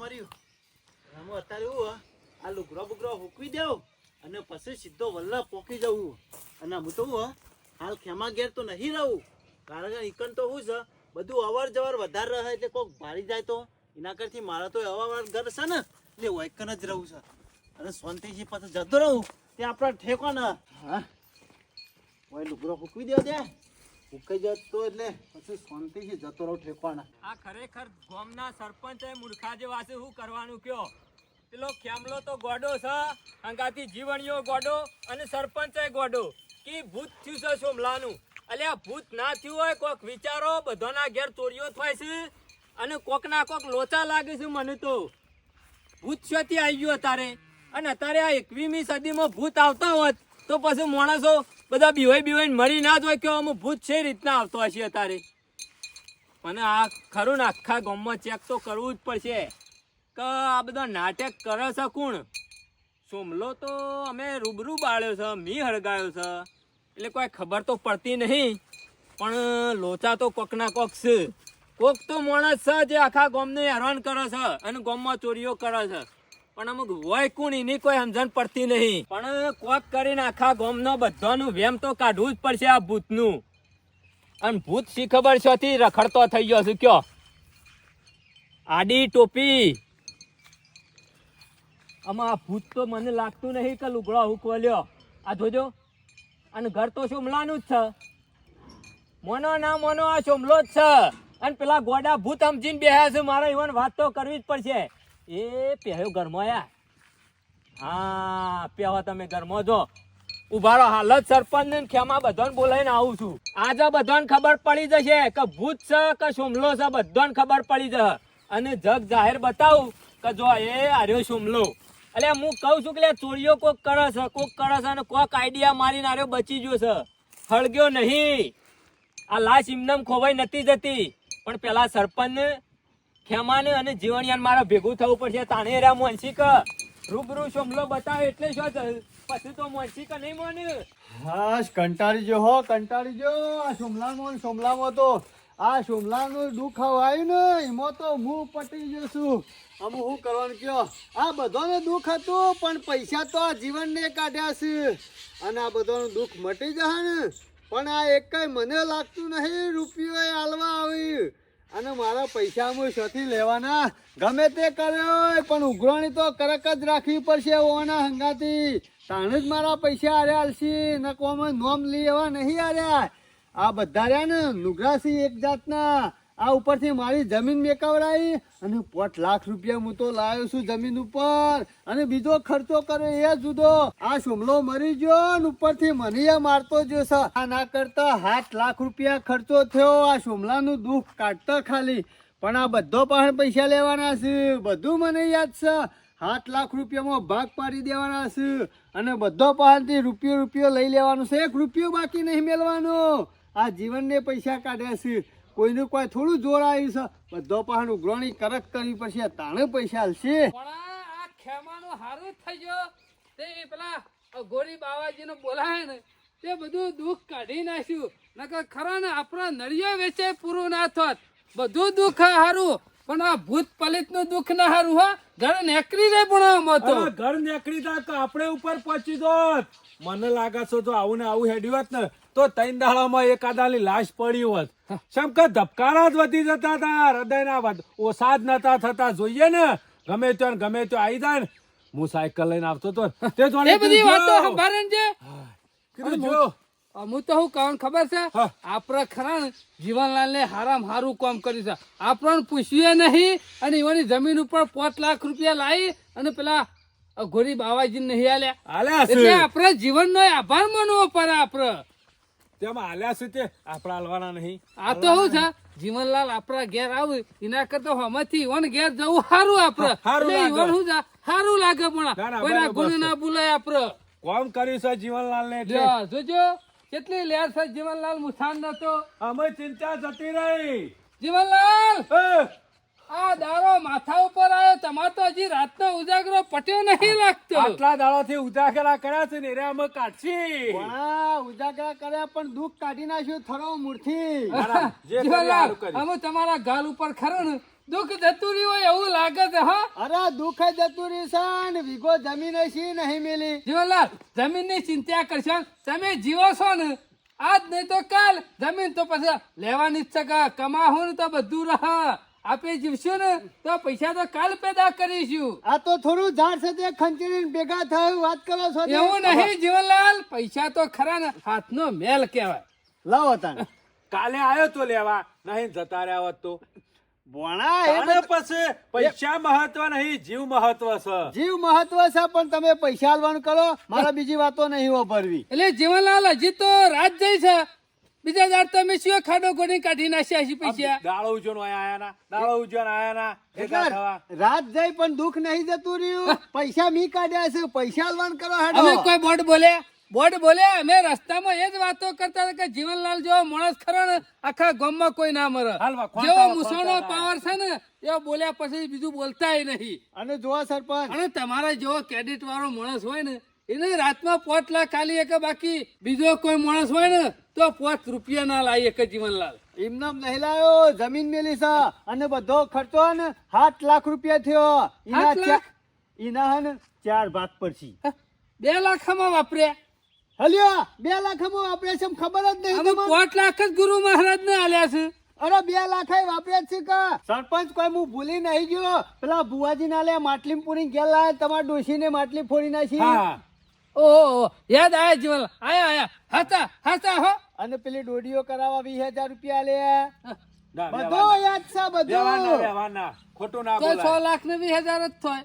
મર્યું. હું અત્યારે એવું આ લુગડો બુગડો દેવ દેવું અને પછી સીધો વલ્લા પોકી જવું અને હું તો હાલ ખેમા ઘેર તો નહીં રહું. કારણ કે ઇકન તો હું છે બધું અવર જવર વધારે રહે એટલે કોક ભારી જાય તો. એના કરતી મારા તો અવાર ઘર છે ને, એટલે વૈકન જ રહું છે. અને શાંતિથી પાછું જતો રહું. તે આપણા ઠેકો ને હા ઓય લુગરો હૂકવી દો દે હુકાઈ જતો એટલે પછી શાંતિથી જતો રહો ઠેકવાના આ ખરેખર ગામના સરપંચે મૂર્ખા જેવા છે, શું કરવાનું કયો? પેલો ખ્યામલો તો ગોડો છે અંગાથી જીવણીઓ ગોડો અને સરપંચે ગોડો. કે ભૂત થયું છે સોમલાનું અલ્યા ભૂત ના થયું હોય, કોક વિચારો, બધાના ઘેર ચોરીઓ થાય છે અને કોક ના કોક લોચા લાગે છે મને તો. ભૂત શોથી આવી ગયો અત્યારે. અને અત્યારે આ એકવીમી સદીમાં ભૂત આવતા હોત. તો પછી માણસો બધા બિવાઈ બીવાઈ મરી ના જ હોય કે અમુક ભૂત છે રીતના આવતો હશે અત્યારે. મને આ ખરું ને આખા ગામમાં ચેક તો કરવું જ પડશે. કે આ બધા નાટક કરે છે કોણ? સોમલો તો અમે રૂબરૂ બાળ્યો છે, મી હળગાયો છે. એટલે કોઈ ખબર તો પડતી નહીં. પણ લોચા તો કોકના કોક છે. કોક તો માણસ છે જે આખા ગામને હેરાન કરે છે અને ગામમાં ચોરીઓ કરે છે. પણ અમુક હોય કોણ એની કોઈ સમજણ પડતી નહીં. પણ કોક કરીને આખા ગામનો બધાનું વેમ તો કાઢવું જ પડશે આ ભૂતનું. અને ભૂત શી ખબર છોથી રખડતો થઈ ગયો છે, કયો? આડી ટોપી. આમાં આ ભૂત તો મને લાગતું નહીં કે લુગડો હુકવલ્યો આ જોજો. અને ઘર તો સોમલાનું જ છે. મોનો ના મોનો આ સોમલો જ છે. અને પેલા ગોડા ભૂત સમજીને બેહ્યા છે. મારે ઈવન વાત તો કરવી જ પડશે. એ પહેર્યો ઘરમાં યાર હા, પહેવા તમે ઘરમાં જો. ઉભારો હાલત સરપંચ ને ખેમા બધાને બોલાવીને આવું છું. આજે બધાને ખબર પડી જશે કે ભૂત છે કે સુમલો છે, બધાને ખબર પડી જશે. અને જગ જાહેર બતાવું કે જો એ આર્યો સુમલો એટલે હું કહું છું કે ચોરીઓ કોક કરે છે, કોક કરે છે અને કોક આઈડિયા મારીને આર્યો બચી ગયો છે. હળગ્યો નહીં. આ લાશ ઇમનમ ખોવાઈ નથી જતી. પણ પેલા સરપંચ ખેમાને અને જીવણિયાને મારે ભેગું થવું પડશે. તાણે રહ્યા મોનસિક રૂબરૂ સોમલો બતાવે એટલે શું પછી તો મોનસિક નહીં મોને. હા કંટાળી જો હો, કંટાળી જો આ સોમલામાં સોમલામાં તો આ સોમલાનું દુઃખ આવ્યું ને એમાં તો હું પટી જશું આમ શું કરવાનું કયો? આ બધાને દુઃખ હતું, પણ પૈસા તો આ જીવનને કાઢ્યા છે. અને આ બધાનું દુઃખ મટી જશે ને? પણ આ એક મને લાગતું નહીં રૂપિયો હાલવા આવી. અને મારા પૈસા હું શોથી લેવાના. ગમે તે કર્યો પણ ઉઘરાણી તો કરક જ રાખવી પડશે ઓના હંગાતી. તાણે જ મારા પૈસા આર્યા આલશી ન કોમાં નોમ લઈ એવા નહીં આર્યા. આ બધા રહ્યા ને નુગરાસી એક જાતના. આ ઉપરથી મારી જમીન મેકાવડાવી અને પોટ લાખ રૂપિયા હું તો લાવ્યો છું જમીન ઉપર. અને બીજો ખર્ચો કર્યો એ જુદો. આ સુમલો મરી ગયો ને ઉપરથી મને એ મારતો છે. આ ના કરતા સાત લાખ રૂપિયા ખર્ચો થયો. આ સુમલાનું દુઃખ કાઢતા ખાલી. પણ આ બધો પણ પૈસા લેવાના છે. બધું મને યાદ છે. સાત લાખ રૂપિયામાં ભાગ પાડી દેવાના છે. અને બધો પાસેથી રૂપિયો રૂપિયો લઈ લેવાનો છે. એક રૂપિયો બાકી નહીં મેળવાનો. આ જીવનને પૈસા કાઢ્યા છે. કોઈનું કોઈ થોડું જોર આવ્યું છે. બધો પાસેનું ઉઘરાણી કરક કરવી પડશે તાણે પૈસા હાલશે પણ આ ખેમાનું હારું થઈ ગયો. તે પેલા ગોરી બાવાજીને બોલાય ને તે બધું દુઃખ કાઢી નાખ્યું. નકર ખરા ને આપણા નળિયો વેચે પૂરું ના થોત. બધું દુઃખ હારું. પણ આ ભૂત પલિતનું દુઃખ ના હારું હો. ઘર નેકરી રે પણ આમ ઘર નીકળી તા તો આપણે ઉપર પહોંચી દોત મને લાગે છે તો આવું ને આવું હેડ્યું હોત ને તો ત્રણ દાડામાં એકાદાની લાશ પડી હોત. શંકર ધબકારા જ વધી જતા હતા હૃદયના વધ ઓછા જ નતા થતા જોઈએ ને. ગમે ત્યાં ગમે ત્યાં આવી જાય ને. હું સાયકલ લઈને આવતો તો તે બધી વાતો સંભાળે ને કીધું જો. હું તો હું કહું ખબર છે? આપણે ખરા જીવનલાલ ને હારામ હારું કામ કર્યું છે. આપણને પૂછ્યું નહીં અને એવાની જમીન ઉપર પાંચ લાખ રૂપિયા લાવી અને પેલા ગોરી બાવાજી નહીં આલ્યા એટલે છે. આપણે જીવનનો આભાર માનવો પડે આપણે. તેમાં હાલ્યા છે તે આપણા હાલવાના નહીં. આ તો શું છે જીવનલાલ આપણા ઘેર આવે એના કરતા હમણાંથી ઓન ઘેર જવું સારું આપણે સારું લાગે. શું છે સારું લાગે પણ કોઈના ગુણ ના બોલાય આપણે કોમ કર્યું છે જીવનલાલ ને જોજો કેટલી લેર છે જીવનલાલ મુસાન નતો અમે ચિંતા જતી રહી. જીવનલાલ! આ દાડો માથા ઉપર આવ્યો તમારે તો હજી રાતનો ઉજાગરો પટ્યો નહીં લાગતો. આટલા દાડાથી ઉજાગરા કર્યા છે ને રે અમે કાઢશી. ઉજાગરા કર્યા પણ દુઃખ કાઢી નાખ્યું થરો કર્યું. અમે તમારા ગાલ ઉપર ખરો ને દુઃખ જતું રહ્યું હોય એવું લાગે છે હા. અરે દુઃખ જતું રહેશે ને વિગો જમીન હશે નહીં મિલી? જીવનલાલ જમીનની ચિંતા કરશો તમે જીવો છો ને આજ નહીં તો કાલ જમીન તો પછી લેવાની જ છે કે કમાવું ને તો બધું રહે. આપણે જીવશું ને તો પૈસા તો કાલ પેદા કરીશું. આ તો થોડું ઝાડ સાથે તે ખંચેરીને ભેગા થયું વાત કરો છો એવું નહીં જીવનલાલ પૈસા તો ખરા ને હાથનો મેલ કહેવાય. લાવો તાને કાલે આવ્યો તો લેવા નહીં જતા રહ્યા હોત તો. ભોણા એને પછી પૈસા મહત્વ નહીં જીવ મહત્વ છે. જીવ મહત્વ છે પણ તમે પૈસા આલવાનું કરો મારા બીજી વાતો નહીં વાપરવી એટલે જીવનલાલ હજી તો રાત જાય છે. બીજા દાડ તમે શું ખાડો ગોળી કાઢી નાખ્યા છે પૈસા? દાળો ઉજવણ આયા ના દાળો ઉજવણ આયા ના રાત જાય પણ દુખ નહીં જતું રહ્યું. પૈસા મી કાઢ્યા છે પૈસા આલવાનું કરો અમે હેડો કોઈ બોર્ડ બોલે બોર્ડ બોલે અમે રસ્તામાં એ જ વાતો કરતા હતા કે જીવનલાલ જેવો માણસ ખરો ને આખા ગામમાં કોઈ ના મરે. જેવો મુસાનો પાવર છે ને એવો બોલ્યા પછી બીજું બોલતાય નહીં. અને જોવા સરપંચ. અને તમારા જેવો ક્રેડિટ વાળો માણસ હોય ને એને રાતમાં લાખ ખાલી એક બાકી બીજો કોઈ માણસ હોય ને તો પોત રૂપિયા ના લાવી એક જીવનલાલ. એમનામ નહીં જમીન મેલી છે અને બધો ખર્ચો ને સાત લાખ રૂપિયા થયો. લાખ? ચા- ઈના હે ને ચાર ભાગ પડશે. બે લાખમાં વાપર્યા? હલ્યો બે લાખમાં વાપરે છે એમ ખબર જ નહીં અમે તમને? પોત લાખ જ ગુરુ મહારાજ ને આલ્યા છે. અરે બે લાખ વાપર્યા જ છે કા? સરપંચ કોઈ હું ભૂલી નહીં ગયો. પેલા બુવાજી ના લે માટલી પૂરી ગયેલા તમારા ડોશી ને માટલી ફોડી નાખી. હા. ઓહો યાદ આયા જીવન. આયા આયા. હતા હતા હો. અને પેલી ડોડીઓ કરાવવા વીસ હજાર રૂપિયા લે. બધું યાદ છે. બધું. ખોટું ના તો છ લાખ ને વીસ હજાર જ થાય.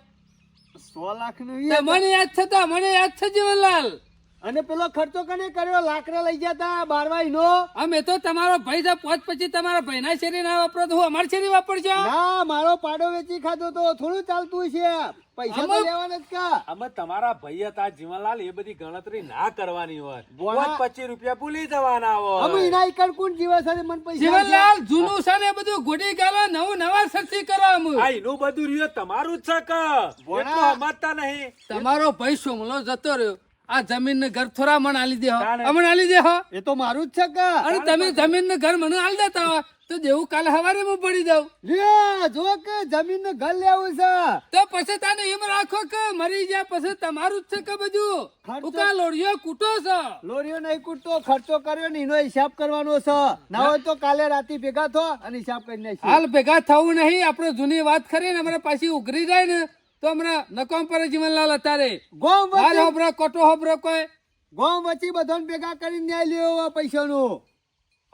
સો લાખનું તો મને યાદ થતા મને યાદ છે જીવનલાલ. અને પેલો ખર્ચો કને કર્યો? લાકડા લઈ જતા બારવાઈ નો અમે તો તમારો ભાઈ છે પોત પછી તમારા ભાઈ ના શેરી ના વાપરો તો હું અમારી શેરી વાપરજો. ના મારો પાડો વેચી ખાધો તો થોડું ચાલતું છે પૈસા તો લેવાના જ કા. અમે તમારા ભાઈ હતા જીવનલાલ એ બધી ગણતરી ના કરવાની હોય. બોલા- પચીસ રૂપિયા ભૂલી જવાના અમે એના ઈકણ કોણ જીવે છે મને પૈસા જીવનલાલ જૂનું છે ને બધું ગોડી ગાલો નવું નવા સરસી કરો અમે આ એનું બધું રહ્યું તમારું જ છે કે. એટલું સમજતા નહીં. તમારો ભાઈ સોમલો જતો રહ્યો. આ જમીન ને ઘર થોડા મને આલી દે હમણાં આલી દે એ તો મારું જ છે કે. અને તમે જમીન ને ઘર મને આલી દેતા હોય તો દેવું કાલે સવારે હું પડી દઉં લે જો કે જમીન ને ઘર લેવું છે. તો પછી તને એમ રાખો કે મરી જાય પછી તમારું જ છે કે બધું? ઉકા લોડિયો કૂટો છો? લોરિયો નહીં કૂટતો ખર્ચો કર્યો ને એનો હિસાબ કરવાનો છે. ના હોય તો કાલે રાતે ભેગા થો અને હિસાબ કરી નાખીએ. હાલ ભેગા થવું નહીં આપણે જૂની વાત કરીએ ને અમારે પાછી ઉઘરી જાય ને તો હમણાં નકામ પર જીવનલાલ અત્યારે ગોમ હાલ હોબરો કોટો હોબરો કોઈ. ગોમ વચ્ચે બધાને ભેગા કરીને ન્યાય લેવો પૈસાનું.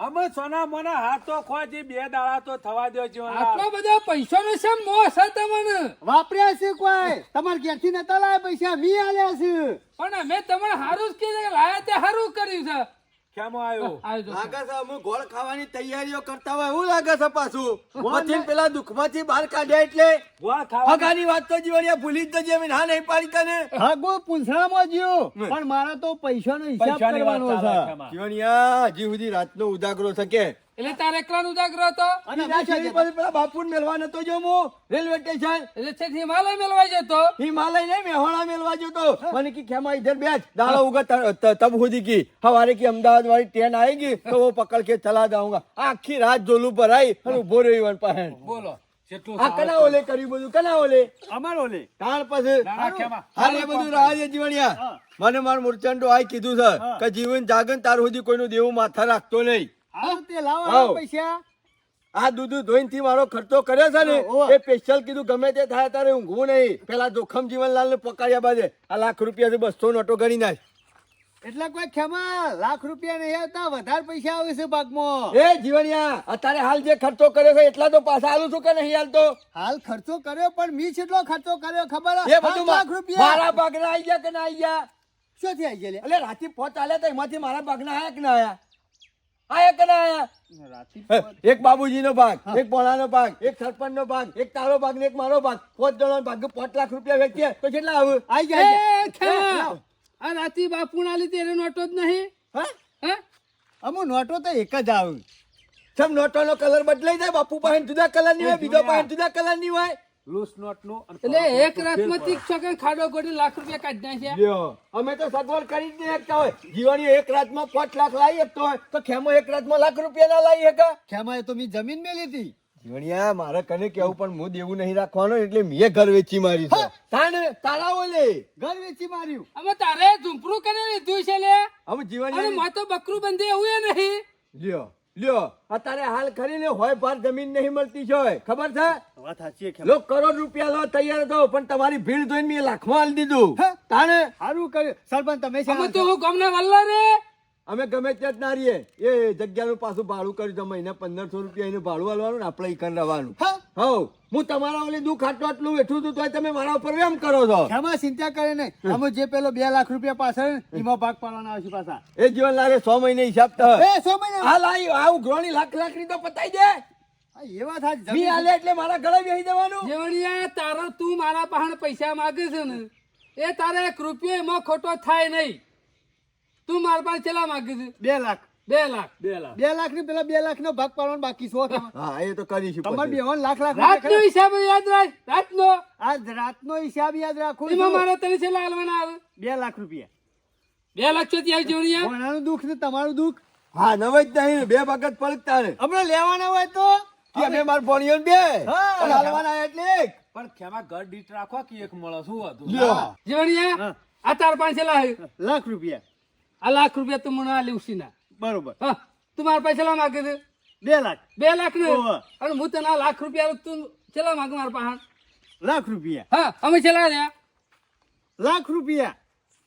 અમે સોના મોના હાથો ખોજી બે દાડા તો થવા દો છો આટલો બધો પૈસો નો છે મોહ છે તમને? વાપર્યા છે કોઈ? તમારે ઘેરથી નતા લાયા પૈસા? મી આલ્યા છે. પણ અમે તમને સારું જ કીધું કે લાયા તે સારું કર્યું છે. કેમ આવ્યો? આવી જાઓ. લાગે છે અમે ગોળ ખાવાની તૈયારીઓ કરતા હોય એવું લાગે છે પાછું. મથી પેલા દુખમાંથી બહાર કાઢ્યા એટલે ગોળ ખાવા હગાની વાત તો જીવન ભૂલી જ જજે અમે ના નહીં પાડી તને. હાગો પૂંછડામાં જ્યો પણ મારા તો પૈસાનો હિસાબ કરવાનો છે. છે. જીવણિયા હજી સુધી રાતનો ઉજાગરો શકે એટલે તારે એકલાનો ઉજાગરો હતો અને બીજા શેરી પર પેલા બાપુને મેલવા નતો જો હું રેલવે સ્ટેશન એટલે છેક હિમાલય મેળવાઈ જતો હિમાલય નહીં મેહોણા મેલવા જતો મને કી ખેમા ઇધર બેચ દાડો ઉગા ત- ત- તબ સુધી की हमारे की अहमदाबाद वाली ट्रेन आएगी तो वो पकड़ के चला जाऊंगा आखी रात जोलू पर आई और उभो રહ્યો ઈવન પાસે બોલો જેટલું આ કના ઓલે કર્યું બધું કના ઓલે અમારો લે તાણ પછી નાના ખેમા. હાલ એ બધું રાહ છે જીવણિયા મને માર મૂર્છંડો આય કીધું છે કે જીવન જાગન તાર સુધી કોઈનું દેવું માથા રાખતો નહીં હાલો તે લાવો આ પૈસા. આ દૂધ ધોઈને થી મારો ખર્ચો કર્યો છે ને એ સ્પેશિયલ કીધું ગમે તે થાય તારે ઊંઘવું નહીં. પેલા જોખમ જીવનલાલ ને પકડ્યા બાદ આ લાખ રૂપિયા બસો નોટો ગણી નાખ. એટલે કોઈ ખેમા લાખ રૂપિયા નહીં આવતા વધારે પૈસા આવે છે પાકમાં એ જીવણિયા અત્યારે હાલ જે ખર્ચો કર્યો છે એટલા તો પાછા આલું છું કે નહીં હાલતો હાલ ખર્ચો કર્યો પણ મી કેટલો ખર્ચો કર્યો ખબર એ બધું લાખ રૂપિયા. મારા ભાગના આવી ગયા કે ના આવી ગયા? શું થી આવી ગયા એટલે રાતે પોચ આલ્યા તો એમાંથી મારા ભાગના આયા કે ના આયા? એક બાબુજી નો ભાગ એક પોણાનો ભાગ એક સરપંચ નો ભાગ એક તારો ભાગ ને એક મારો ભાગ. પોત જણો ભાગ પાંચ લાખ રૂપિયા વેચીએ તો કેટલા આવે? આવી જાય આ રાતી બાપુ ના લીધે એનો નોટો જ નહીં. હા? હે? અમુ નોટો તો એક જ આવે. સમ નોટો નો કલર બદલાઈ જાય બાપુ પાસે જુદા કલરની હોય બીજો પાસે જુદા કલરની હોય. લૂસ નોટનું એટલે એક રાતમાં તીક છોકરા ખાડો ગોડી લાખ રૂપિયા કાઢી નાખ્યા. લ્યો અમે તો સગવડ કરી જ નહીં શકતા હોય. જીવાની એક રાતમાં પાંચ લાખ લાવી શકતો હોય તો ખેમો એક રાતમાં લાખ રૂપિયા ના લાવી શકે? ખેમા એ તો મેં જમીન મેલી હતી. જીવણિયા મારે કને કેવું પણ હું દેવું નહીં રાખવાનો એટલે મેં ઘર વેચી મારી છે. તાને તારા ઓલે ઘર વેચી માર્યું. અમે તારે ઝૂંપડું કરી લીધું છે લે? હવે અને જીવણિયા અમે તો બકરું બંધે એવું એ નહીં. લ્યો લ્યો અત્યારે હાલ કરીને હોય પાર જમીન નહીં મળતી છે ખબર છે? વાત સાચી છે લોક કરોડ રૂપિયા લો તૈયાર હતો પણ તમારી ભીડ જોઈને મેં લાખમાં હાલ દીધું. તાણે સારું કર્યું. સરપંચ તમે તો હું ગમના વલ્લા રે. અમે ગમે ત્યાં જ ના રહીએ. એ જગ્યાનું પાછું ભાડું કર્યું દો મહિને પંદરસો રૂપિયા એનું ભાડું આલવાનું ને આપણે ઈકન રહેવાનું. હા? હું તમારા ઓલી દુઃખ આટલું આટલું બેઠું હતું તોય તમે મારા ઉપર એમ કરો છો. એમાં ચિંતા કરે નહીં. અમે જે પેલો બે લાખ રૂપિયા પાછળ એમાં ભાગ પાડવાના આવશે પાછા. એ જીવન લાગે સો મહિને હિસાબ તો એ સો મહિના? હાલ આઈ આ ઉઘરોણી લાખ લાખની તો પતાઈ દે. હા, થાય મી આલે એટલે મારા ગળે બેસી જવાનું. જેવણિયા તારો તું મારા પાહણ પૈસા માગે છે ને એ તારે એક રૂપિયો એમાં ખોટો થાય નહીં. મારા પાસે ચેલા માંગે છે? બે લાખ. બે લાખ. બે લાખ. બે લાખની પેલા બે લાખ નો ભાગ પાડવાનો બાકી છો હા એ તો કરીશું તમારે બે લાખ લાખ રાતનો હિસાબ યાદ રાખ રાતનો. આજ રાતનો હિસાબ યાદ રાખો. એમાં મારે તને છેલ્લા હાલવાના આવે. બે લાખ રૂપિયા. બે લાખ ચોથી આવી જેવણિયા ભણાનું દુઃખ ને તમારું દુઃખ? હા નવે જ નહીં બે વખત પલકતા ને હમણાં લેવાના હોય તો? કે અમે માર ભણ્યો બે? હા. એટલે એક. પણ ખેમા ઘર દીઠ રાખવા કે એક મળે શું હતું લ્યો. આ તાર પાંચ છેલ્લા લાખ રૂપિયા. આ લાખ રૂપિયા તું મને આ લેવસીના બરોબર. હા તું મારા પાસે છેલ્લા માગે છે? બે લાખ. બે લાખ ને. અને હું તને આ લાખ રૂપિયા તું છેલ્લા માગે મારા પાસે? લાખ રૂપિયા. હા અમે છેલ્લા રહ્યા. લાખ રૂપિયા.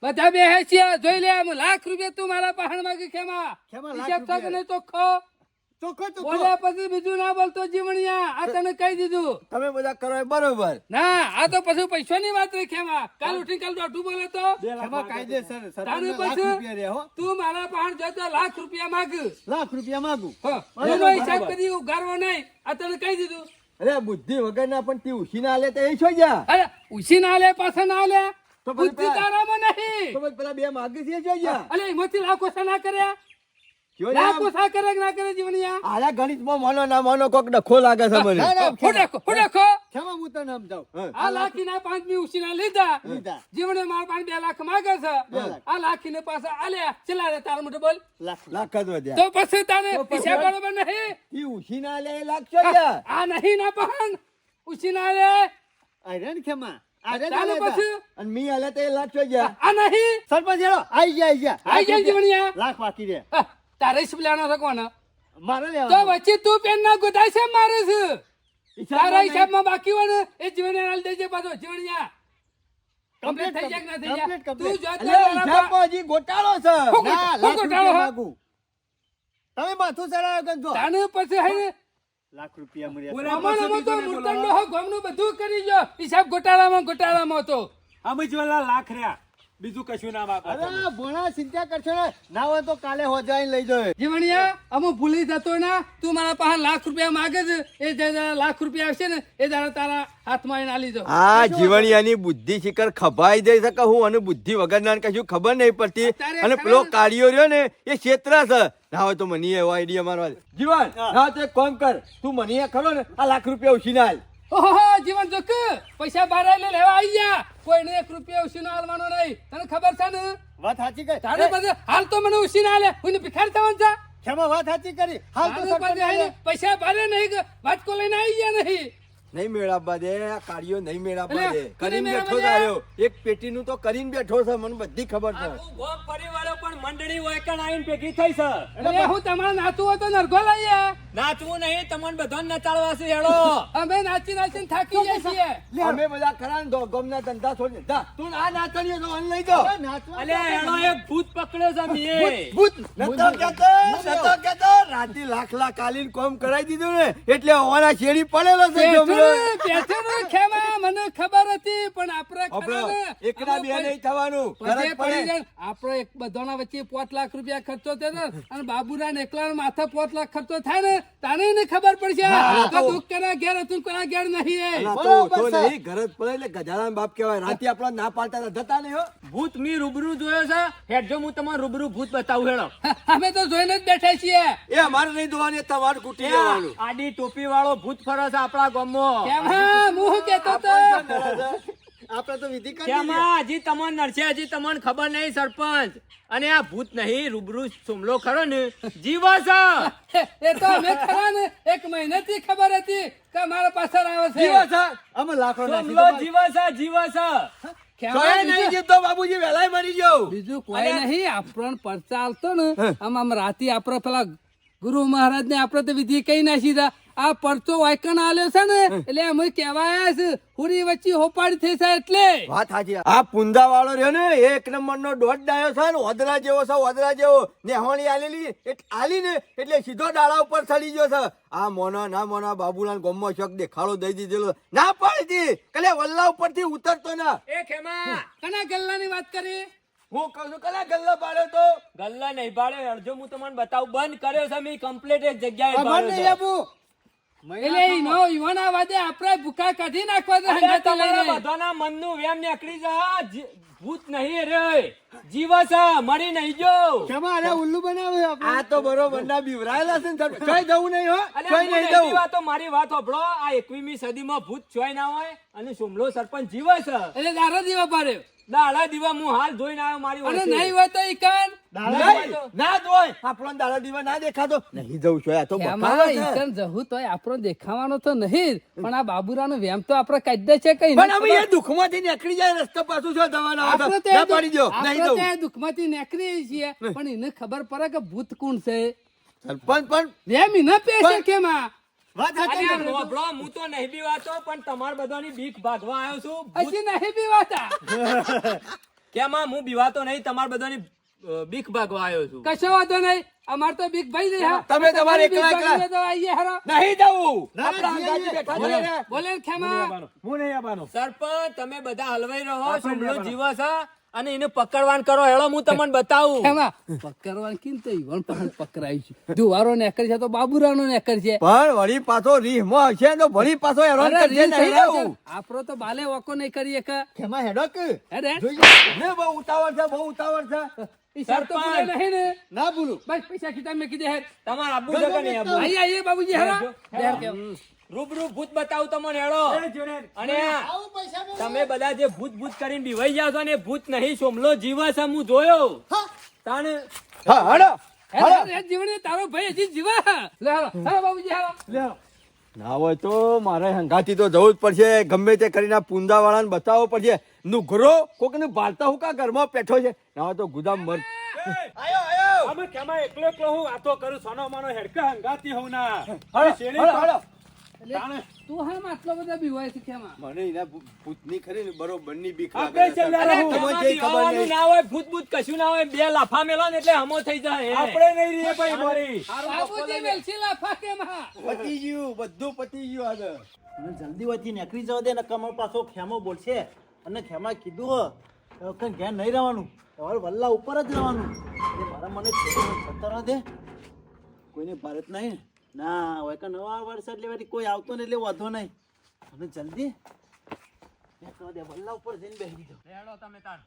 બધા બે હેસિયા જોઈ લે લાખ રૂપિયા તું મારા પહાણ માગે ખેમા હિસાબ રૂપિયા. નહીં તો ખો. ચોખ્ખો ચોખ્ખો પછી બીજું ના બોલતો જીવણિયા આ તને કહી દીધું. તમે બધા કરો બરોબર. ના આ તો પછી પૈસાની વાત રહી ખેમા કાલ ઉઠી કાલ દોઢું બોલે તો એમાં કાયદેસર તારે પછી રૂપિયા રહ્યા હો. તું મારા પાસે જતો લાખ રૂપિયા માગ. લાખ રૂપિયા માંગુ? હા. બરાબર, એનો હિસાબ બરાબર. ઉગારવો નહીં. આ તને કહી દીધું. અરે બુદ્ધિ વગર ના પણ તી ઉછી ના લે તો એ છો અરે ઉછી ના લે પાછા ના લે. તો બુદ્ધિ તારામાં નહીં. તો પેલા બે માગી છે જો. જા એમાંથી લાખ ના કર્યા. લાખ ઓછા કરે કે ના કરે જીવણિયા આલા ગણિતમાં માનો ના માનો કોક ડખો લાગે છે મને. ના, ના, હું તને સમજાવું. આ લાખીના પાંચમી ઉછીના લીધા. લીધા. જીવણે મારા પાસે બે લાખ માગે છે. લાખ. આ લાખીને પાછા આલ્યા. ચલા રે તારા મોઢે બોલ. લાખ લાખ જ વધ્યા. તો પછી તાને હિસાબ બરોબર નહીં. તી ઉછી ના લે લાખ છો આ નહીં ના પહન ઉછીના લે. આયરન ખેમા. આયરન તાને લેતા. પછી. અને મી આલે તો એ લાખ છો જા આ નહીં. સરપંચ હેડો આઈ ગયા આઈ ગયા. આઈ ગયા જીવણિયા લાખ બાકી રે. તારે શું લેવાનો રાખવાનો? મારે તો વચ્ચે તું પેન ના ગોદાય છે મારે છે. તારા. હિસાબમાં બાકી હોય ને એ જીવન હાલ દેજે પાછો જીવણિયા. કમ્પ્લીટ થઈ જાય કે ના થઈ જાય? તું complete. જો અલે, હિસાબમાં હજી ગોટાળો છે. ના લાખ ગોટાળો તમે માથું ચડાવ્યો કે જો તાને પછી હે લાખ રૂપિયા મળ્યા બોલા. અમારામાં તો મૂર્તંડો હો ગમનું બધું કરી જો હિસાબ ગોટાળામાં ગોટાળામાં હતો. અમે જોલા લાખ રહ્યા. બીજું કશું ના માગો અરે ભોણા ચિંતા કરશો ને. ના હોય તો કાલે હોજાઈ લઈ જાય જીવણિયા અમુ ભૂલી જતો ના તું મારા પાસે લાખ રૂપિયા માગે છે. એ જે લાખ રૂપિયા આવશે ને એ દાડા તારા હાથમાં એને આલી દો આ જીવણિયાની બુદ્ધિ શિખર ખભાઈ જઈ શકે હું? અને બુદ્ધિ વગર ના કશું ખબર નહીં પડતી. અને પેલો? કાળિયો રહ્યો ને એ ક્ષેત્ર છે. ના હોય તો મને એવો આઈડિયા મારવા. જીવન ના તો એક કોમ કર. તું મને ખરો ને આ લાખ રૂપિયા ઉછીને હાલ ઓહો જીવન જોક પૈસા બહાર આવીને લેવા આવી ગયા. કોઈને એક રૂપિયા ઉછીનો હાલવાનો નહીં. તને ખબર છે ને? વાત સાચી કરી. તારે બધે હાલ તો મને ઉછીને લે હું ભિખાર થવાનું છે? ખેમા વાત સાચી કરી. હાલ તો. પૈસા ભારે નહીં વાત કો લઈને આવી ગયા નહીં. નહીં મેળાવવા દે આ કાળિયો નહીં મેળાવવા દે કરીને બેઠો? તાર્યો એક પેટીનું તો કરીને બેઠો છે મને બધી ખબર છે. પરિવારો પણ મંડળી હોય કે આઈને ભેગી થઈ છે. એટલે હું તમારે નાચવું હોય તો નરગો લઈએ. નાચવું નહીં તમને બધાને નચાડવા છે હેડો અમે નાચી નાચીને થાકી જઈએ છીએ. અમે બધા ખરા ગોમના ધંધા છોડી જા તું આ નાચણીઓ તો અન લઈ જાઓ. અલે નાચવા હેડો એક ભૂત પકડ્યો છે મીએ ભૂત નતો કેતો નતો કેતો. રાતે લાખ લાખ આલીને કોમ કરાઈ દીધું ને એટલે ઓના શેરી પડેલો છે ખેમા મને ખબર હતી પણ આપણે ને, એકના બે નહીં થવાનું. ફરક પડે. જાય. એક બધાના વચ્ચે પાંચ લાખ રૂપિયા ખર્ચો થયો અને બાબુના ને એકલાના માથે પાંચ લાખ ખર્ચો થાય ને તાને એને ખબર પડશે. તો- દુઃખ કોના ઘેર હતું ને ઘેર નહીં એ. અલા, તો બરોબર નહીં, ઘર પડે એટલે ગજાળાના બાપ કહેવાય રાતે આપણા ના પાડતા જતા નહીં હો. ભૂત મી રૂબરૂ જોયો છે? હેડજો હું તમારું રૂબરૂ ભૂત બતાવું હેડો. અમે તો જોઈને જ બેઠા છીએ. એ અમારે નહીં ધોવાની એ તમારે આડી ટોપી વાળો ભૂત ફરો છે આપણા ગામમાં. કેમ? હા હું શું તો. આપણે તો વિધિ કરી કેમ? હજી તમને નડશે હજી તમને ખબર નહીં સરપંચ. અને આ ભૂત નહીં રૂબરૂ સુમલો ખરો ને. જીવો છે. એ તો અમે ખરા ને. એક મહિનાથી ખબર હતી કે મારા પાછળ આવે છે. જીવો છે. અમે લાકડો સુમલો જીવો છે જીવો છે. ખેમા તોય નહીં બીજું- જીવતો બાબુજી વહેલાય મરી ગયો. બીજું કોઈ નહીં આપણને પરચા ને. આમ આમ રાતે આપણે પેલા ગુરુ મહારાજ ને આપડે તો વિધિ કઈ નાખી હતા આ પરચો વાયકન આલ્યો છે ને એટલે અમે કહેવાયા છે હુરી વચ્ચે હોપાડી થઈ છે એટલે. વાત સાચી. આ પુંદા વાળો રહ્યો ને એક નંબર નો દોઢ ડાયો છે ને ઓદરા જેવો છે ઓદરા જેવો. નેહોણી આલેલી એટલે આલી ને એટલે સીધો ડાળા ઉપર ચડી ગયો છે. આ મોના ના મોના બાબુલાલ ગોમો શક દેખાડો દઈ દીધેલો. ના પાડી દી કલે વલ્લા ઉપરથી ઉતરતો ના. એ ખેમા. કના ગલ્લાની વાત કરી? હું કહું છું કલા ગલ્લો પાડ્યો તો? ગલ્લા નહીં પાડ્યો અડધો હું તમને બતાવું. બંધ કર્યો છે મેં કમ્પ્લીટ એક જગ્યાએ ખબર નહીં આપું. એટલે ઈનો ઈવાના વાદે આપણે ભૂકા કાઢી નાખવા દે અરે લઈને. બધાના મનનું વેમ નીકળી જા ભૂત નહીં રે. જીવો છે મરી નહીં જો ઉલ્લુ બનાવ્યું આપણે? આ તો બરોબર ના બીવરાયેલા છે ને નહીં હો. નહીં મારી વાત હોભળો. આ એકવીસમી સદીમાં ભૂત ચોય ના હોય અને સુમલો સરપંચ જીવે છે એટલે દારા જીવા પાડ્યો દાડા દીવા હું હાલ જોઈને આવ્યો મારી અને નહીં હોય તો ઈ કાન. ના ધોય. આપણો દાડા દીવા ના દેખાતો. નહીં જવું છું આ તો બકાલો. ઈકન જહુ તોય આપણો દેખાવાનો તો નહીં પણ આ બાબુરાનો વેમ તો આપણે કાઢી દે છે કઈ પણ અમે એ દુખમાંથી નીકળી જાય રસ્તો પાછું છો દવાના આપણે તો પડી ના આપણે નહીં જવું ત્યાં દુઃખમાંથી નીકળીએ છીએ પણ એને ખબર પડે કે ભૂત કોણ છે. સરપંચ પણ વેમ એને પેશે કેમાં વાત સાચી અલ્યા, છે. હું તો નહીં બીવાતો પણ તમાર બધાની બીક ભાગવા આવ્યો છું. હજી નહીં બીવાતા કેમાં હું બીવાતો નહીં તમાર બધાની બીક ભાગવા આવ્યો છું. કશો વાંધો નહીં. અમાર તો બીક ભાઈ રહી તમે તમારે એકલા એકલા. તો આઈએ હારો. નહીં જવું. આપણા અંગાજી બેઠા છે. બોલે ખેમા. હું નહીં આવવાનો. સરપંચ તમે બધા હલવાઈ રહો સુમલો જીવો છે. અને એને પકડવાન કરો હેળો હું તમને બતાવું. એમાં પકડવાન કેમ તો ઈવન પણ પકડાય છે. દુવારો નેકર છે તો બાબુરાનો નેકર છે. પણ વળી પાછો રીહમો હશે તો વળી પાછો હેરાન અરે કરશે નહીં આપણો તો બાલે વોકો નહીં કરીએ કે. કેમાં હેડક અરે ને બહુ ઉતાવળ છે બહુ ઉતાવળ છે. ને. ના ભૂલું બસ પૈસા કીધા મેં કીધે તમારા તમારે આબુ કે નહીં આબુ? અહીંયા એ બાબુજી હારા કે રૂબરૂ ભૂત બતાવું તમને એ અને તમે બધા જે ભૂત ભૂત કરીને બીવાઈ જાવ છો ને ભૂત નહીં સોમલો જીવા છે હું જોયો. તાણ હા હેડો હેડ હેડ હેડ જીવણી તારો ભાઈ હજી જીવા. લે હાલો. હાલો બાબુજી હાલો. ના હોય તો મારે હંગાથી તો જવું જ પડશે. ગમે તે કરીને પુંદા વાળાને બતાવવો પડશે. નુઘરો કોક ને ભારતા હું કા ઘરમાં બેઠો છે? ના હોય તો ગુદામ મર આયો આયો. અમે કેમાં એકલો એકલો હું વાતો કરું સોનો માનો હેડકા હંગાતી હોઉં ના. તું હામ આટલો બધા બીવાય છે કેમાં મને એના ભૂતની ખરી ને બીક લાગે છે. ખબર ના હોય ભૂત ભૂત કશું ના હોય બે લાફા મેલો ને એટલે હમો થઈ જાય. આપણે નહીં રહીએ ભાઈ મોરી બાબુજી લાફા કેમાં પતી ગયું બધું પતી ગયું આજે. અને જલ્દી વચ્ચે નીકળી જવા દે ને કમર પાછો ખેમો બોલશે. અને ખેમા કીધું હો તો ઘેર નહીં રહેવાનું. તમારે વલ્લા ઉપર જ રહેવાનું. એ મારા મને સત્તર દે. કોઈને ભારત નહીં. ના હોય કે નવા વરસાદ લેવાથી કોઈ આવતો નહીં એટલે વાંધો નહીં. અને જલ્દી દે વલ્લા ઉપર જઈને બેસી દો રેડો તમે તાર.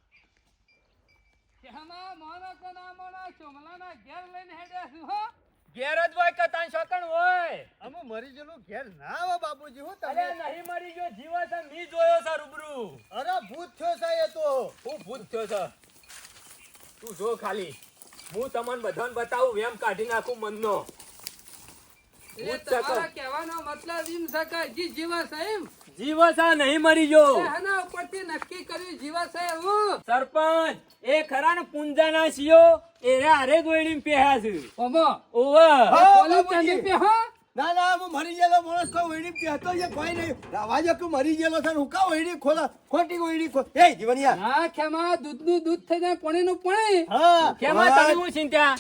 કેના મોનો કે ના મોનો? ચોમલાના ઘેર લઈને હેડ્યા છું હો. ઘેર જ હોય કે તાન શકણ હોય? અમુ મરી ગયેલું ઘેર ના હો બાપુજી હું અરે નહીં મરી ગયો જીવો છે મી જોયો છે રૂબરૂ. અરે ભૂત થયો છે એ તો. હું ભૂત થયો છે. તું જો ખાલી. હું તમને બધાને બતાવું વેમ કાઢી નાખું મનનો. કહેવાનો મતલબ એમ છે કે જીવા છે એમ? નહીં મરી ગયો એ ઉપરથી નક્કી કર્યું જીવા હું સરપંચ એ ખરા ને પુંજાના સિયો એ હારે દોડીને પહેર્યા છે. ઓમો. ઓવે. હા, પોલીસ બાપુજી. ચાંદી પે હો? ના ના હું મરી ગયેલો માણસ કોઈ વૈડી કહેતો છે કોઈ નહીં. રાવાજો કે મરી ગયેલો છે હું કા વૈડી ખોલા? ખોટી વૈડી ખો એ જીવનિયા. ના ખેમા દૂધનું દૂધ થઈ જાય પાણીનું પાણી. હા. કેમ તમે હું ચિંતા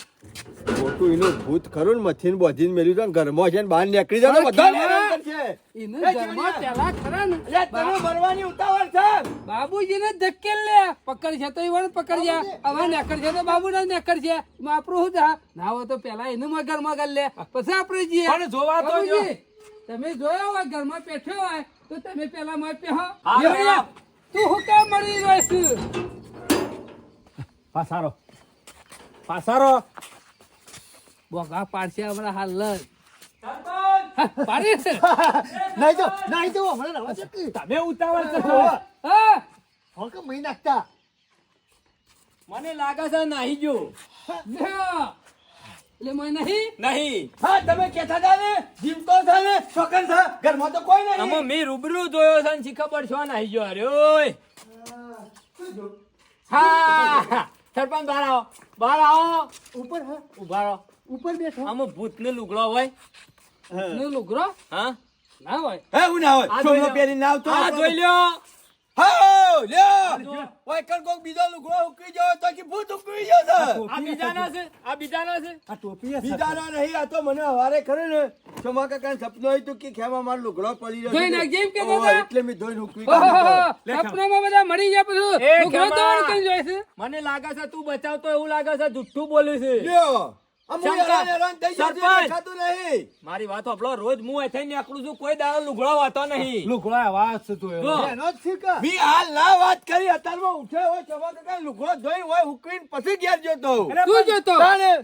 મોટું એનું ભૂત ખરું ને મથીને બોધીને મેલ્યું છે ઘરમાં છે ને બહાર નીકળી જાય બધા હેરાન કરશે. એનું ઘરમાં પેલા ખરા ને. અલ્યા તને મરવાની ઉતાવળ છે. બાબુજીને ધકેલ લે. પકડ છે તો ઈવન પકડ છે હવે નેકર છે તો બાબુને નેકર છે આપણું શું થા ના હોય તો પેલા એનું મગર મગર લે. પછી આપણે જઈએ. પણ જોવા તો તમે જોયો હોય ઘરમાં બેઠો હોય તો તમે પેલા માં પેહો તું હું કામ મળી રહીશ પાસારો પાસારો બોગા પાડશે હમણાં હાલ જ. પાડી છે? નહીં જો નહીં જો હમણાં તમે ઉતાવળ છો હા. હો. કે મહી નાખતા? મને લાગે છે નહીં જો. એટલે મને નહીં? નહીં. હા તમે કેતા હતા ને જીવતો છે ને છોકર છે. ઘરમાં તો કોઈ નહીં. અમે મેં રૂબરૂ જોયો છે ને શી પર છો નાહી ગયો અરે ઓય. હા. સરપંચ બહાર આવો. બહાર આવો. ઉપર હા. ઊભા રહો. ઉપર બેઠો. આમ ભૂત ને લુગડો હોય? નો લુગરો હા. ના હોય. હે હું ના હોય? લો. પહેરીને ના આવતો. આ જોઈ લ્યો હા લ્યો! ઓય કર કોક બીજો લુગડો ઉકળી ગયો તો કે ભૂત ઉકળી ગયો છે. આ બીજાના છે? આ બીજાના છે? આ ટોપી હે બીજાનો નહીં આ તો મને હવારે ખરે ને. ચોમા કાકા સપનો તો કે ખેમા મારો લુગડો પડી રહ્યો છે. નાખજે એમ કહેતા એટલે મે ધોઈને ઉકળી કાઢ્યો. સપનામાં બધા મરી ગયા બધું એ લુગરો તો. ઓળખીને છે? મને લાગે છે તું બચાવતો એવું લાગે છે જુઠ્ઠું બોલે છે. લ્યો. મારી વાત આપણો રોજ હું એ થઈને નીકળું છું કોઈ દાડો લુગડો વાતો નહીં. લુકડો આવાજ તું એનો. જો. એનો જ છે કે મી હાલ ના વાત કરી અત્યારમાં ઉઠ્યો હોય ચોમા કાકા લુગડો ધોઈ હોય પછી ઘેર જોતો તું જોતો.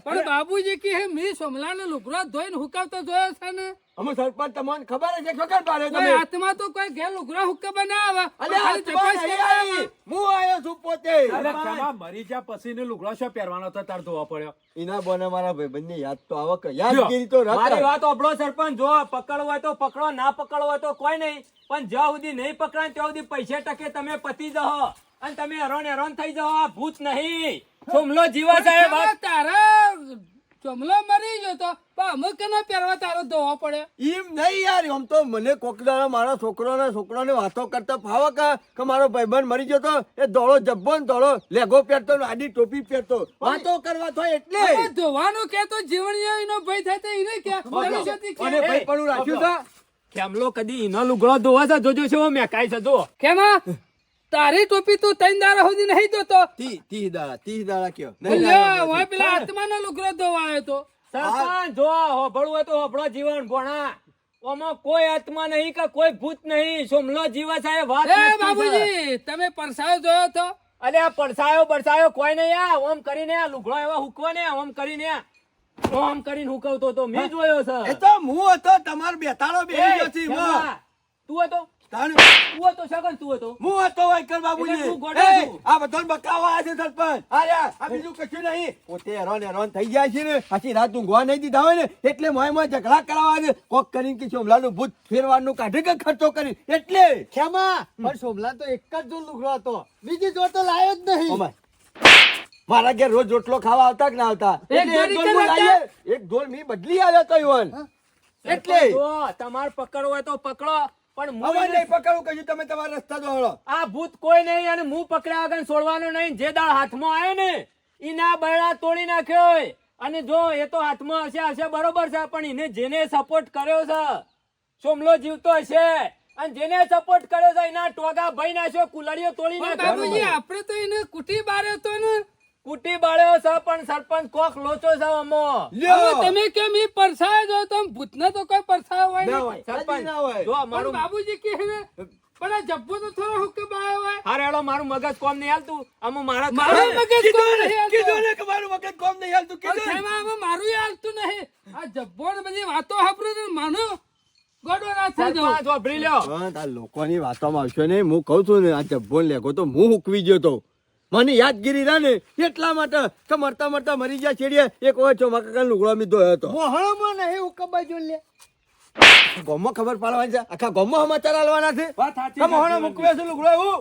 પણ બાબુજી કે હે મી સોમલાનો લુગરો ધોઈને હુકાવતો જોયો છે ને? અમે સરપંચ તમને ખબર છે ખબર પાડે તમે હાથમાં તો કોઈ ઘેર લુગડો હુક્કા બનાવે. આવે અલે આ ખાલી તમારે તપાસ નહીં આવી. હું આયો છું પોતે. મરી જા પછી ને લુગડો શું પહેરવાનો હતો તાર ધોવા પડ્યો. એના બોને મારા ભાઈબંધની યાદ તો આવે યાદગીરી તો મારી વાત આપણો સરપંચ જો પકડવો હોય તો પકડો ના પકડવો હોય તો કોઈ નહીં. પણ જ્યાં સુધી નહીં પકડાય ત્યાં સુધી પૈસે ટકે તમે પતી જાઓ અને તમે હેરાન હેરાન થઈ જાઓ આ ભૂત નહીં. સોમલો જીવા સાહેબ તારા ચોમલો મરી ગયો તો પણ અમુક કેનો પહેરવા તારો ધોવો પડે. એમ નહીં યાર આમ તો મને કોક દાડા મારા છોકરાને છોકરાને વાતો કરતા ફાવે કે કે મારો ભાઈબંધ મરી ગયો તો એ ધોળો જબ્બો ને ધોળો લેગો પહેરતો ને આડી ટોપી પહેરતો. વાતો કરવા તો એટલે. ધોવાનું કે તો જીવન એનો ભય થાય તો એને કે? અને ભાઈ પણ રાખ્યું છે. કેમલો કદી એનો લુગડો ધોવા છે? જોજો છે મેં કાઈ છે જો કેમાં? તારી ટોપી તું ત્રણ દાડા સુધી નહીં જોતો તી તી દાડા તી દાડા કયો. લ્યો, હવે પેલા આત્માનો લુગરો ધોવા આવ્યો તો. સરપંચ જો હોભળવું હોય તો હોભળો જીવન ભોણા ઓમાં કોઈ આત્મા નહીં કે કોઈ ભૂત નહીં. સોમલો જીવા સાહેબ વાત એ બાબુજી તમે પરસાયો જોયો તો? અરે આ પરસાયો પરસાયો કોઈ નહીં આ. ઓમ કરીને આ લુગડો એવા હુકવો ને ઓમ કરીને ઓમ કરીને હુકવતો તો મેં જોયો છે એ તો હું હતો તમાર બેતાળો બેહી ગયો છે તું હતો? તાણ તું હતો શકન તું હતો. હું હતો વાયકર બાબુજી. એટલે તું ગોડો આ બધો બકાવા છે સરપંચ. આ આ બીજું કશું નહીં. પોતે હેરાન હેરાન થઈ જાય છે ને. આખી રાત ઊંઘવા નહીં દીધા હોય ને એટલે મોય મોય ઝઘડા કરાવવા છે. કોક કરીને કે ચોમલાનું ભૂત ફેરવાનું કાઢી કે ખર્ચો કરી. એટલે. ખેમા પણ સોમલા તો એક જ જો લુગડો હતો. બીજી જો તો લાયો જ નહીં. મારા ઘેર રોજ રોટલો ખાવા આવતા કે ના આવતા? એક ડોલ મી બદલી આવ્યો તો એટલે. તમારે પકડવો હોય તો પકડો. પણ હું નહીં પકડવું કહ્યું તમે તમારા રસ્તા દોડો. આ ભૂત કોઈ નહીં અને હું પકડ્યા વગર છોડવાનો નહીં. જે દાળ હાથમાં આવ્યો ને એના બૈડા તોડી નાખ્યો હોય. અને જો એ તો હાથમાં હશે હશે બરોબર છે પણ એને જેને સપોર્ટ કર્યો છે સોમલો જીવતો હશે. અને જેને સપોર્ટ કર્યો છે એના ટોગા ભાઈ નાખ્યો કુલડીઓ તોડી નાખ્યો. આપણે તો એને કુટી બાર્યો તો ને કુટી બાળ્યો છે પણ સરપંચ કોક લોચો છે અમો લ્યો. તમે કેમ ઈ પરસાયો જો તમે ભૂતને તો કોઈ પરસાયો હોય ના નહીં. હોય. સરપંચ ના હોય. જો મારું બાબુજી કે હે પણ આ જબ્બો તો થોડો હુકે બાયો હોય. હારે હેડો મારું મગજ કોમ નહીં હાલતું. અમો મારા મારું મગજ કોમ નહીં હાલતું. કીધું ને કે મારું મગજ કોમ નહીં હાલતું, કીધું. ખેમા આમાં મારું હાલતું નહીં. આ જબ્બો ને બધી વાતો હાપરું ને માનો. લોકોની વાતોમાં આવશો ને હું કઉ છું ને આ જબ્બો લેગો તો હું હુકવી ગયો તો. મને યાદગીરી રહે ને એટલા માટે કે મરતા મરતા મરી ગયા છેડીએ. એક વખત ચોમા કાકા લુગડો મી ધોયો હતો. મોહળામાં નહીં ઉકબ્બા જો લે. ગોમો ખબર પાડવાની છે? આખા ગોમો સમાચાર આલવાના છે? વાત સાચી મોહણા છે, મૂકવે છે લુગડો એવું?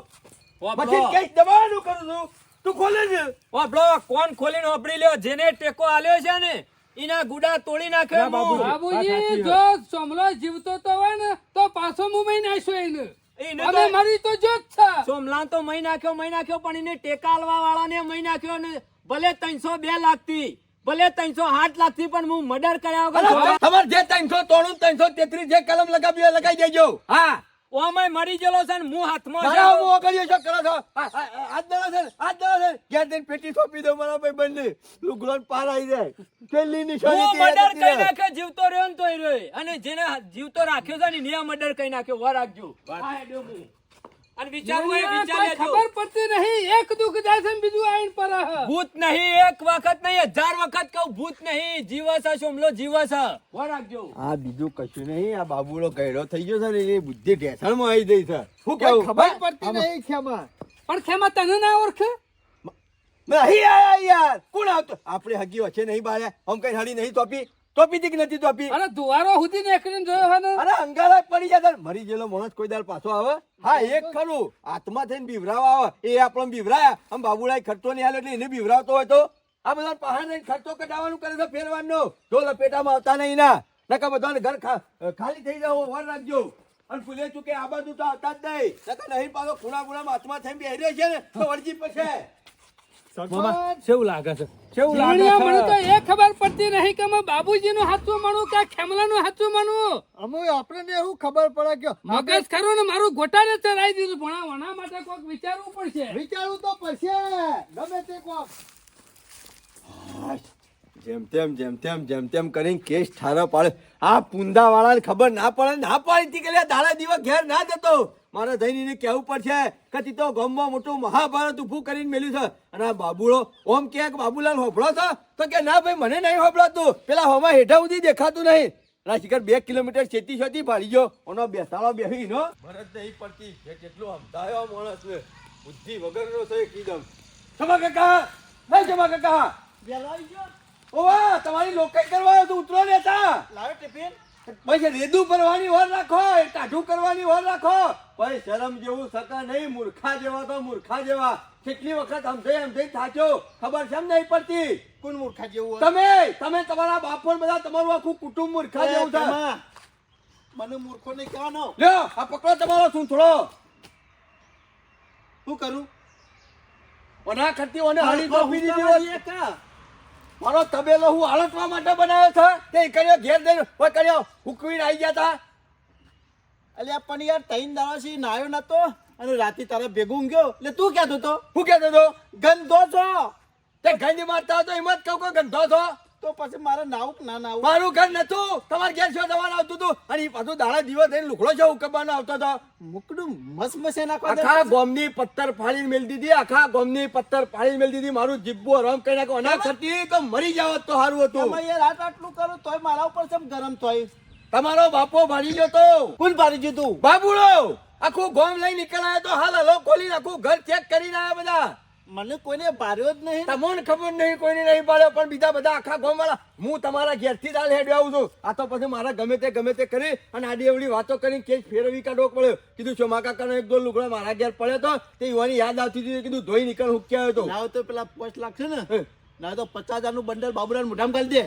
પછી કઈ દબાવાનું કરું છું. તું ખોલે છે? વાપરો કોણ ખોલીને ઓપડી લ્યો? જેને ટેકો આલ્યો છે ને એના ગુડા તોડી નાખ્યો ના. બાબુજી જો સોમલો જીવતો તો હોય ને તો પાછો મુંબઈ નાખ્યો એને. અમે મરી તો જો જ છે. સોમલાન તો મહી નાખ્યો મહી નાખ્યો પણ એને ટેકાલવા વાળાને મહી નાખ્યો ને ભલે ત્રણસો બે લાગતી ભલે ત્રણસો આઠ લાખથી પણ હું મર્ડર કર્યા વગર તમારે જે ત્રણસો ત્રણસો તેત્રીસ જે કલમ લગાવી હોય લગાવી દેજો. હા. ઓમય મરી ગયેલો છે ને હું હાથમાં મારા હું ઓગળ્યો છો? કરો છો? આ- આ- આ- આજ દડો છે ને, આજ છે. ઘેર જઈને પેટી સોંપી દો મારા ભાઈ બંને. લુગડો પાર આવી જાય. છેલ્લી નિશાની હું મર્ડર કઈ નાખે જીવતો રહ્યો ને તોય રહ્યો. અને જેને જીવતો રાખ્યો છે ને નિયા મર્ડર કઈ નાખ્યો. વાર રાખજો. હા હેડ્યો હું. અને વિચારવું એ વિચાર લેજો. ખબર પડતી નહીં એક દુઃખ જાય બીજું આઈને પર ભૂત નહીં એક વખત નહીં હજાર વખત કહું ભૂત નહીં જીવસ સોમલો જીવસ છે રાખજો. આ બીજું કશું નહીં આ બાબુલો ગયડો થઈ ગયો છે ને બુદ્ધિ ઢેસણમાં આવી ગઈ છે. શું કેવું? ખબર પડતી નહીં ખેમા. પણ ખેમા તને ના ઓળખે? નહીં આયા યાર કોણ આવતો? આપણે હગી વચ્ચે નહીં બાળ્યા. આમ કઈ હળી નહીં તોપી? તોપી દીક નથી ટોપી અરે દુવારો સુધી નીકળીને જોયો હે અરે અંગારા પડી જાય મરી ગયેલો માણસ કોઈ દાર પાછો આવે? હા એક ખરું. આત્મા થઈને બીવરાવા આવે. એ આપણને બીવરાયા. આમ બાબુલાઈ ખર્ચો નહીં હાલે એટલે એને બીવરાવતો હોય તો? આ બધા પહાડ લઈને ખર્ચો કઢાવવાનું કરે છે ફેરવાનો. જો લપેટામાં આવતા નહીં ના. નકા બધાને ઘર ખાલી થઈ જાવ વર રાખજો. અને ફૂલે ચૂકે આ બાજુ તો આવતા જ નહીં. નકા નહીં પાછો ખૂણા ખૂણામાં આત્મા થઈને બેહી રહ્યો છે ને તો વળજી પછી. કેવું લાગે છે? કેવું જીવણીયા મને તો લાગે એ ખબર પડતી નહીં કે મેં બાબુજીનું હાચું માનું કે અમે આપણને એવું ખબર પડે કે મગજ ખરું ને મારું ગોટાને ચડાવી દીધું વણા માટે કોઈક વિચારવું પડશે. વિચારવું તો પડશે. ગમે તે કોક. જેમ તેમ જેમ તેમ જેમ તેમ કરીને કેસ ઠારા પાડે. આ પુંદા વાળાને ખબર ના પડે ના પાડી હતી કે દાડા દિવસ ઘેર ના જતો. મારે ધઈને કહેવું પડશે કે તી તો ગામમાં મોટું મહાભારત ઊભું કરીને મેલ્યું છે. અને આ બાબુળો ઓમ કે કે બાબુલાલ હોભળો છો? તો કે ના ભાઈ મને નહીં હોભળાતું. પેલા હોમાં હેઠા સુધી દેખાતું નહીં. ના શિખર બે કિલોમીટર છેતી છેતી ભાડી ગયો. ઓનો બેસાડો બેહી નો ભરત નહીં પડતી. એ કેટલો અમદાયો માણસ છે. બુદ્ધિ વગરનો છે કીધમ સમા કાકા! નહીં સમા કાકા! બેલાઈ ગયો. ઓવા તમારી લોકાઈ કરવા આવ્યો તો ઉતરો લેતા લાવે ટિફિન? પછી રેદુ ભરવાની વાર રાખો ટાઢું કરવાની વાર રાખો. ભાઈ શરમ જેવું સકા નહીં મૂર્ખા જેવા તો મૂર્ખા જેવા. કેટલી વખત સમજે સમજે થાચો ખબર છે નહીં પડતી. કોણ મૂર્ખા જેવું તમે તમે તમારા બાપો બધા તમારું આખું કુટુંબ મૂર્ખા જેવું છે મને મૂર્ખો નહીં કહેવાનો. લ્યો આ પકડો તમારો સૂંથળો શું કરું? ઓના ખર્ચી ઓને હળી તો પી દીધી હુંકાવા હોત. જઈએ કા? મારો તબેલો હું હાલતવા માટે બનાવ્યો છે. તે કર્યો, ઘેર દઈને ઓય કર્યો. હુકવીને આવી ગયા તા. અલ્યા, પણ યાર તૈન દાડા થી નાયો નતો અને રાતે તારે ભેગું ગયો એટલે તું કહેતો તો હું કહેતો તો ગંધો છો. તે ગંધ મારતા હતો એમ જ કહું કે ગંધો છો. તો પછી મારે નાવું ના નાવું. મારું ઘર નતું. તમારે ઘેર છો દવા આવતું હતું અને પાછું દાડા દિવસ થઈને લુકડો છે ઉકબવાનો આવતો હતો. મુકડું મસ મસે નાખવા આખા ગોમની પથ્થર ફાડીને મેલ દીધી. આખા ગોમની પત્તર ફાડીને મેલ દીધી. મારું જીબ્બુ હરામ કરી નાખો અનાજ થતી તો મરી જાવ તો સારું હતું. તમે યાર આટ આટલું કરું તોય મારા ઉપર કેમ ગરમ તોય. તમારો બાપો ભાડી ગયો તો. કોણ ભાડી ગયું તું. બાબુડો આખું ગોમ લઈ નીકળાયો તો હાલ હલો ખોલી આખું ઘર ચેક કરીને આવ્યા બધા. મને કોઈને બાર્યો જ નહીં. તમને ખબર નહીં કોઈને નહીં પાડ્યો પણ બીજા બધા આખા ગામ વાળા હું તમારા ઘેરથી જ હાલ હેડ્યો આવું છું. આ તો પછી મારા ગમે તે ગમે તે કરી અને આડી એવડી વાતો કરીને કેસ ફેરવી કાઢવો પડ્યો. કીધું ચોમા કાકાનો એક દો લુગડો મારા ઘેર પડ્યો તો તે યુવાની યાદ આવતી હતી કીધું ધોઈ નીકળ હુક્યા આવ્યો તો. તો પેલા પોસ્ટ લાગશે ને. ના તો પચાસ હજારનું બંડલ બાબુરાન મોઢામાં કરી દે.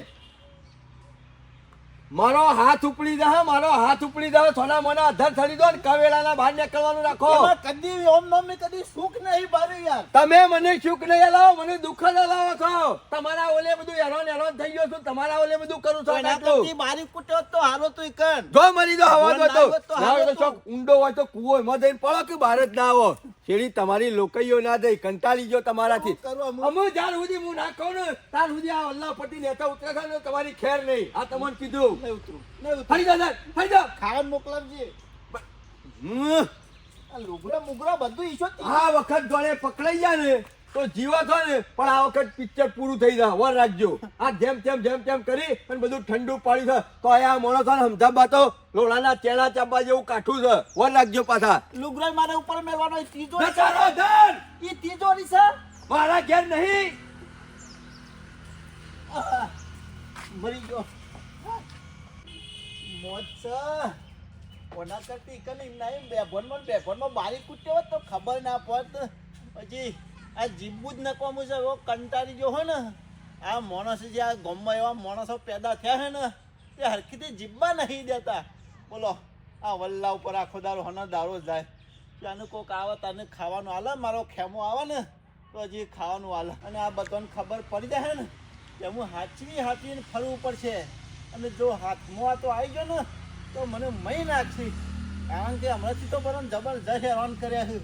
મારો હાથ ઉપડી દે મારો હાથ ઉપડી દે થોડા મને અધર થડી દો ને કવેળાના બહાર નીકળવાનું રાખો. કદી ઓમ ને કદી સુખ નહીં બાર્યું યાર. તમે મને સુખ નહીં હલાવો મને દુઃખ જ લાવો છો. તમારા ઓલે બધું હેરાન હેરાન થઈ ગયો છું તમારા ઓલે બધું કરું છું બારી કૂટ્યો તો હારો તું કર. જો મરી દો હવા દો તો. ના ના. ચોક ઊંડો હોય તો કૂવો એમાં જઈને પડો કે બહાર જ ના આવો. શેરી તમારી લોકઈઓ ના દઈ કંટાળી ગયો તમારાથી. અમે? જ્યાં? સુધી હું ના કહું ને ત્યાર સુધી આ અલ્લાહ પટી નેતા ઉતરે તમારી ખેર નહીં. આ તમને કીધું. નહીં ઉતરું. નહીં ઉતરું. ફરી જા ફરી જા ખાવાનું મોકલાવજે. લુગડા મુગડા બધું ઈશો આ વખત જોડે પકડાઈ જાય ને તો જીવો છો ને પણ આ વખત પિક્ચર પૂરું થઈ જાય વર રાખજો. આ જેમ તેમ જેમ તેમ કરી અને બધું ઠંડુ પાડ્યું છે. તો આ સમજાવવા તો લોડાના તેડા ચાપા જેવું કાઠું છે. વર રાખજો પાછા. લુગડા મારા ઉપર મેળવાનો ઈ ત્રીજો નચારો ધન! ઈ તિજોરી છે મારા ઘેર નહીં. મરી ગયો. મોજ છે. કરતી કની નહીં બેભણમાં ને બેભણમાં બારી કૂટ્યો હોત તો ખબર ના પડત પછી આ જીવવું જ નકવાનું છે કંટાળી ગયો હોય ને, આ માણસ જે આ ગામમાં એવા માણસો પેદા થયા છે ને તે હરખીથી જીવવા નહીં દેતા. બોલો, આ વલ્લા ઉપર આખો દારો હનો દારો જાય. ત્યાંનું કોક આવે તને ખાવાનું હાલે મારો ખેમો આવે ને, તો હજી ખાવાનું આલે. અને આ બધાને ખબર પડી જાય ને, કે હું હાચવી હાચવીને ફરવું પડશે. અને જો હાથમાં આ તો આવી ગયો ને, તો મને મહી નાખશે. કારણ કે હમણાંથી તો બરાબર જબરજસ્ત હેરાન કર્યા છે.